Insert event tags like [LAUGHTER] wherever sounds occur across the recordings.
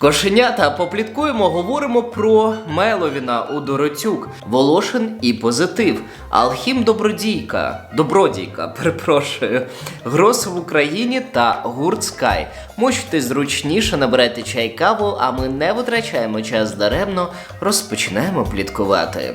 Кошенята попліткуємо, говоримо про Меловіна у Доротюк, Волошин і позитив, Алхім Добродійка, Добродійка, перепрошую, Грос в Україні та гурт Скай. Мочте зручніше, набирайте чай каву, а ми не витрачаємо час даремно, розпочинаємо пліткувати.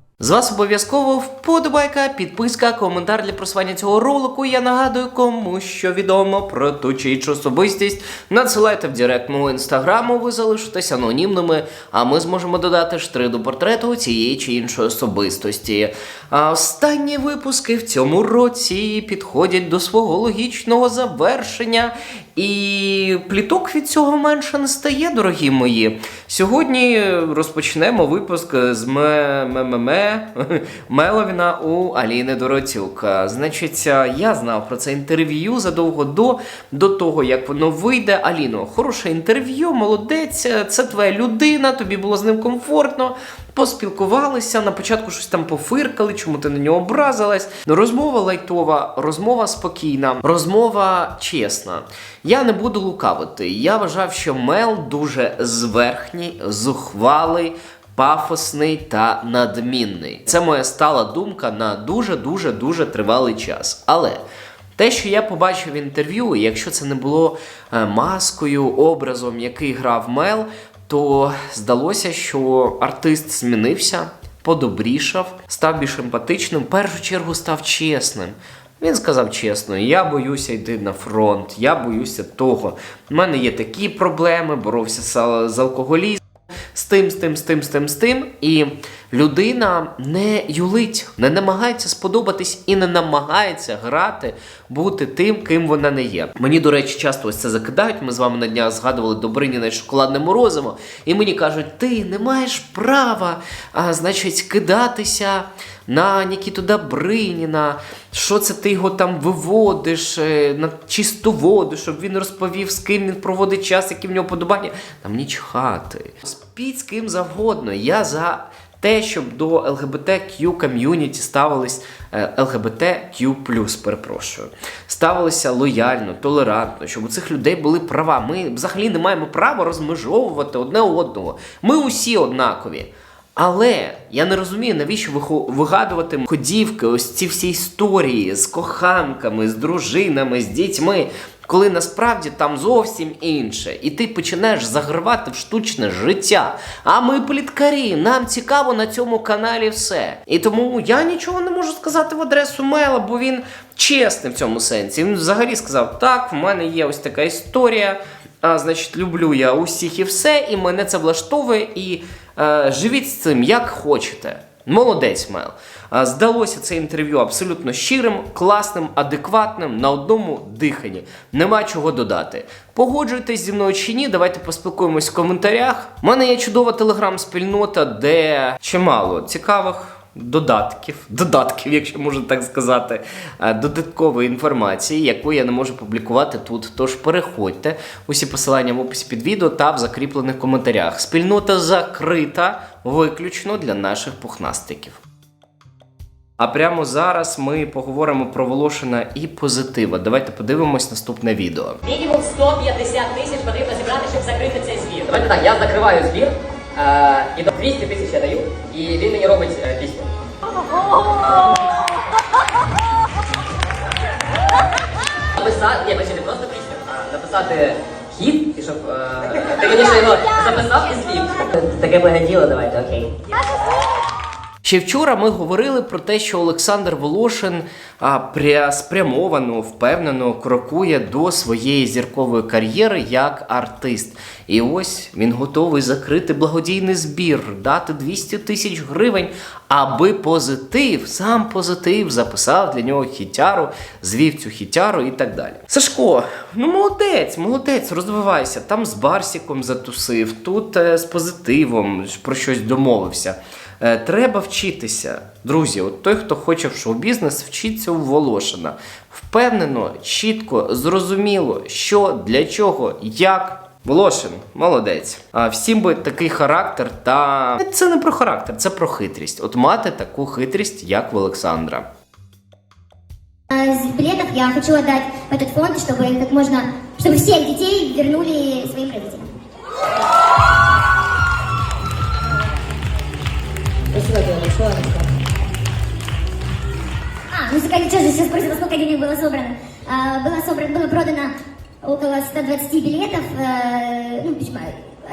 З вас обов'язково вподобайка, підписка, коментар для просування цього ролику. Я нагадую, кому що відомо про ту чи іншу особистість. Надсилайте в директ мого інстаграму, ви залишитесь анонімними, а ми зможемо додати штри до портрету цієї чи іншої особистості. А останні випуски в цьому році підходять до свого логічного завершення. І пліток від цього менше не стає, дорогі мої. Сьогодні розпочнемо випуск з ме- ме- ме- ме- [LAUGHS] Меловіна у Аліни Доротюк. А, Значить, я знав про це інтерв'ю задовго до, до того, як воно вийде. Аліно, хороше інтерв'ю, молодець, це твоя людина, тобі було з ним комфортно. Поспілкувалися, на початку щось там пофиркали, чому ти на нього образилась. Ну, Розмова лайтова, розмова спокійна, розмова чесна. Я не буду лукавити. Я вважав, що Мел дуже зверхній, зухвалий. Пафосний та надмінний. Це моя стала думка на дуже дуже тривалий час. Але те, що я побачив в інтерв'ю, якщо це не було е, маскою, образом, який грав Мел, то здалося, що артист змінився, подобрішав, став більш емпатичним, в першу чергу став чесним. Він сказав чесно: я боюся йти на фронт, я боюся того. У мене є такі проблеми, боровся з алкоголізмом з тим, з тим, з тим, з тим, з тим. І людина не юлить, не намагається сподобатись і не намагається грати, бути тим, ким вона не є. Мені, до речі, часто ось це закидають. Ми з вами на днях згадували Добриніна і шоколадне морозиво. І мені кажуть, ти не маєш права, а, значить, кидатися на Нікіту Добриніна, що це ти його там виводиш е, на чисту воду, щоб він розповів, з ким він проводить час, які в нього подобання. Там ні чхати. Спіть з ким завгодно. Я за те, щоб до LGBTQ ком'юніті ставились е, LGBTQ+, перепрошую, ставилися лояльно, толерантно, щоб у цих людей були права. Ми взагалі не маємо права розмежовувати одне одного. Ми усі однакові. Але я не розумію, навіщо вигадувати ходівки, ось ці всі історії з коханками, з дружинами, з дітьми, коли насправді там зовсім інше. І ти починаєш загравати в штучне життя. А ми пліткарі, нам цікаво на цьому каналі все. І тому я нічого не можу сказати в адресу Мела, бо він чесний в цьому сенсі. Він взагалі сказав: так, в мене є ось така історія. А, значить, люблю я усіх і все, і мене це влаштовує, і живіть з цим як хочете. Молодець, Мел. Здалося це інтерв'ю абсолютно щирим, класним, адекватним на одному диханні. Нема чого додати. Погоджуйтесь зі мною чи ні, давайте поспілкуємось в коментарях. У мене є чудова телеграм-спільнота, де чимало цікавих додатків, додатків, якщо можна так сказати, е, додаткової інформації, яку я не можу публікувати тут. Тож переходьте усі посилання в описі під відео та в закріплених коментарях. Спільнота закрита виключно для наших пухнастиків. А прямо зараз ми поговоримо про Волошина і позитива. Давайте подивимось наступне відео. Мінімум 150 тисяч потрібно зібрати, щоб закрити цей збір. Давайте так, я закриваю збір, е, і до 200 тисяч я даю, і він мені робить е, пісню. Написати, ні, не просто пісню, а написати хід, і щоб е, ти мені його записав і звів. Таке благоділо, давайте, окей. Ще вчора ми говорили про те, що Олександр Волошин спрямовано, впевнено крокує до своєї зіркової кар'єри як артист. І ось він готовий закрити благодійний збір, дати 200 тисяч гривень, аби позитив, сам позитив записав для нього хітяру, звів цю хітяру і так далі. Сашко, ну молодець, молодець, розвивайся. Там з Барсіком затусив, тут е, з позитивом про щось домовився. Е, Треба вчитися. Друзі, от той, хто хоче в шоу-бізнес, вчиться у Волошина. Впевнено, чітко, зрозуміло, що, для чого, як Волошин, молодець. А всім би такий характер, та це не про характер, це про хитрість. От мати таку хитрість, як в Олександра. А Из билетов я хочу отдать в этот фонд, чтобы как можно, чтобы всех детей вернули своим родителям. А, что же сейчас спросила, сколько денег было собрано. А, было собрано, было продано около 120 билетов. э, ну, почему?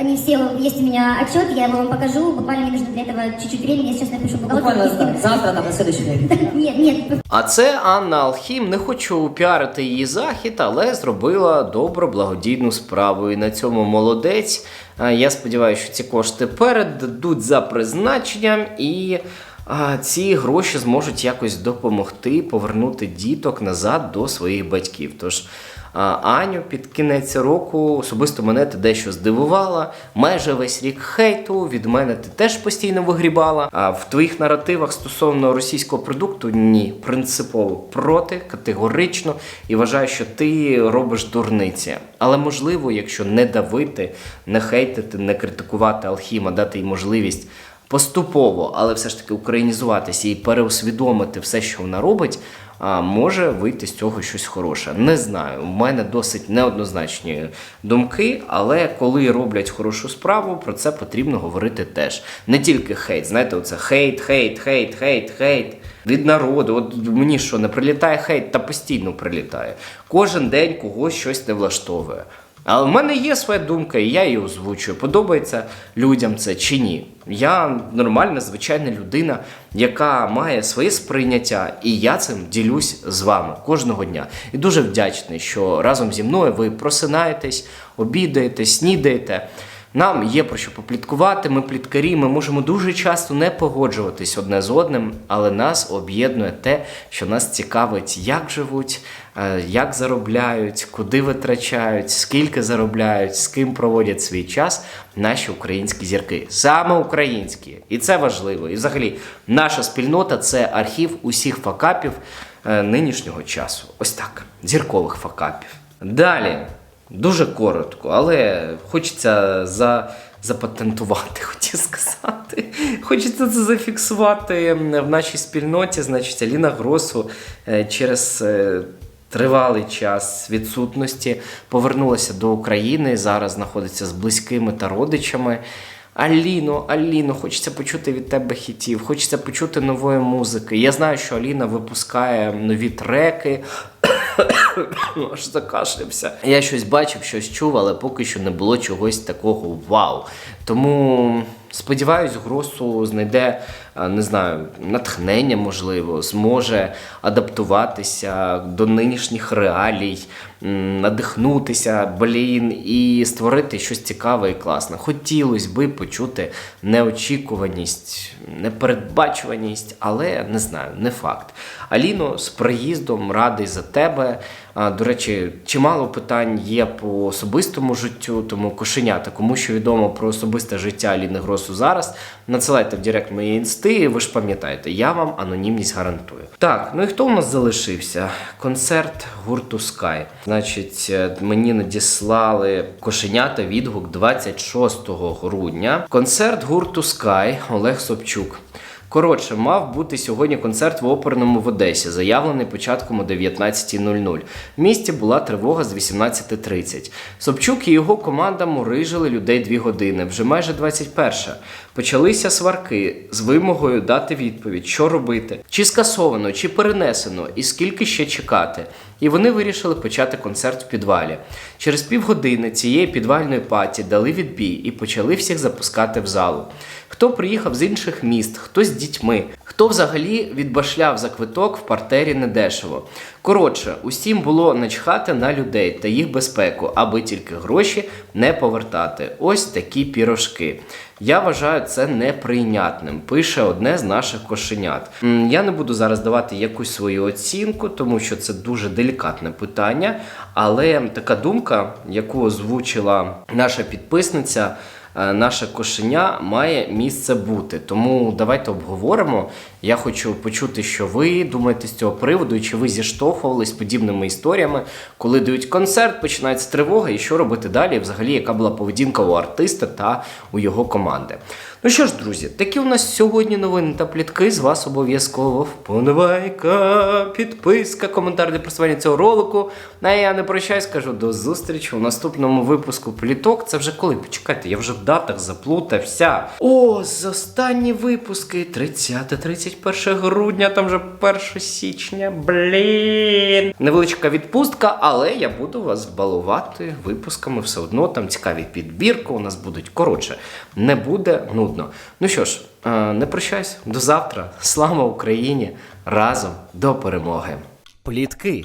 Они все, есть у меня отчет, я его вам покажу. Буквально мне нужно для этого чуть-чуть времени, я сейчас напишу. Буквально скину. завтра там на следующий день. [LAUGHS] Нет, нет, А це Анна Алхім. Не хочу піарити її захід, але зробила добру благодійну справу. І на цьому молодець. Я сподіваюся, що ці кошти передадуть за призначенням і. а, Ці гроші зможуть якось допомогти повернути діток назад до своїх батьків. Тож Аню під кінець року особисто мене ти дещо здивувала. Майже весь рік хейту від мене ти теж постійно вигрібала. А в твоїх наративах стосовно російського продукту ні, принципово проти, категорично і вважаю, що ти робиш дурниці. Але можливо, якщо не давити, не хейтити, не критикувати Алхіма, дати їй можливість поступово, але все ж таки українізуватися і переусвідомити все, що вона робить, а може вийти з цього щось хороше. Не знаю. У мене досить неоднозначні думки, але коли роблять хорошу справу, про це потрібно говорити теж. Не тільки хейт. Знаєте, оце хейт, хейт, хейт, хейт, хейт. Від народу, от мені що не прилітає хейт, та постійно прилітає. Кожен день когось щось не влаштовує. Але в мене є своя думка, і я її озвучую. Подобається людям це чи ні. Я нормальна, звичайна людина, яка має своє сприйняття, і я цим ділюсь з вами кожного дня. І дуже вдячний, що разом зі мною ви просинаєтесь, обідаєте, снідаєте. Нам є про що попліткувати. Ми пліткарі, ми можемо дуже часто не погоджуватись одне з одним, але нас об'єднує те, що нас цікавить, як живуть, е, як заробляють, куди витрачають, скільки заробляють, з ким проводять свій час наші українські зірки. Саме українські. І це важливо. І взагалі, наша спільнота це архів усіх факапів е, нинішнього часу. Ось так, зіркових факапів. Далі. Дуже коротко, але хочеться за, запатентувати, [LAUGHS] хотів сказати. Хочеться це зафіксувати в нашій спільноті. Значить, Аліна Гросу е, через е, тривалий час відсутності повернулася до України. Зараз знаходиться з близькими та родичами. Аліно, Аліно, хочеться почути від тебе хітів, хочеться почути нової музики. Я знаю, що Аліна випускає нові треки. [COUGHS] Аж закашлявся. Я щось бачив, щось чув, але поки що не було чогось такого вау. Тому сподіваюсь, Гросу знайде, не знаю, натхнення, можливо, зможе адаптуватися до нинішніх реалій, надихнутися, блін, і створити щось цікаве і класне. Хотілося би почути неочікуваність, непередбачуваність, але не знаю, не факт. Аліно, з приїздом радий за тебе. До речі, чимало питань є по особистому життю, тому кошенята, кому що відомо про особисте життя Аліни Гросу зараз, надсилайте в Директ мої інсти, ви ж пам'ятаєте, я вам анонімність гарантую. Так, ну і хто у нас залишився? Концерт гурту Sky. Значить, е, мені надіслали кошенята відгук 26 грудня. Концерт гурту Sky Олег Собчук. Коротше, мав бути сьогодні концерт в оперному в Одесі, заявлений початком о 19.00. В місті була тривога з 18.30. Собчук і його команда мурижили людей дві години, вже майже 21. Почалися сварки з вимогою дати відповідь, що робити, чи скасовано, чи перенесено, і скільки ще чекати. І вони вирішили почати концерт в підвалі. Через півгодини цієї підвальної паті дали відбій і почали всіх запускати в залу. Хто приїхав з інших міст, хто з дітьми, хто взагалі відбашляв за квиток в партері недешево. Коротше, усім було начхати на людей та їх безпеку, аби тільки гроші не повертати. Ось такі пірожки. Я вважаю це неприйнятним, пише одне з наших кошенят. Я не буду зараз давати якусь свою оцінку, тому що це дуже делікатне питання. Але така думка, яку озвучила наша підписниця, наше кошеня має місце бути. Тому давайте обговоримо. Я хочу почути, що ви думаєте з цього приводу, чи ви зіштовхувались подібними історіями, коли дають концерт, починається тривога, і що робити далі, взагалі, яка була поведінка у артиста та у його команди. Ну що ж, друзі, такі у нас сьогодні новини та плітки. З вас обов'язково вподобайка, підписка, коментар для просування цього ролику. Ну, А я не прощаюсь, кажу до зустрічі у наступному випуску пліток. Це вже коли? Почекайте, я вже датах заплутався. О, з останні випуски 30-31 грудня, там вже 1 січня. Блін. Невеличка відпустка, але я буду вас балувати випусками все одно. Там цікаві підбірки у нас будуть. Коротше, не буде нудно. Ну що ж, е, не прощаюсь, до завтра. Слава Україні! Разом до перемоги! Плітки,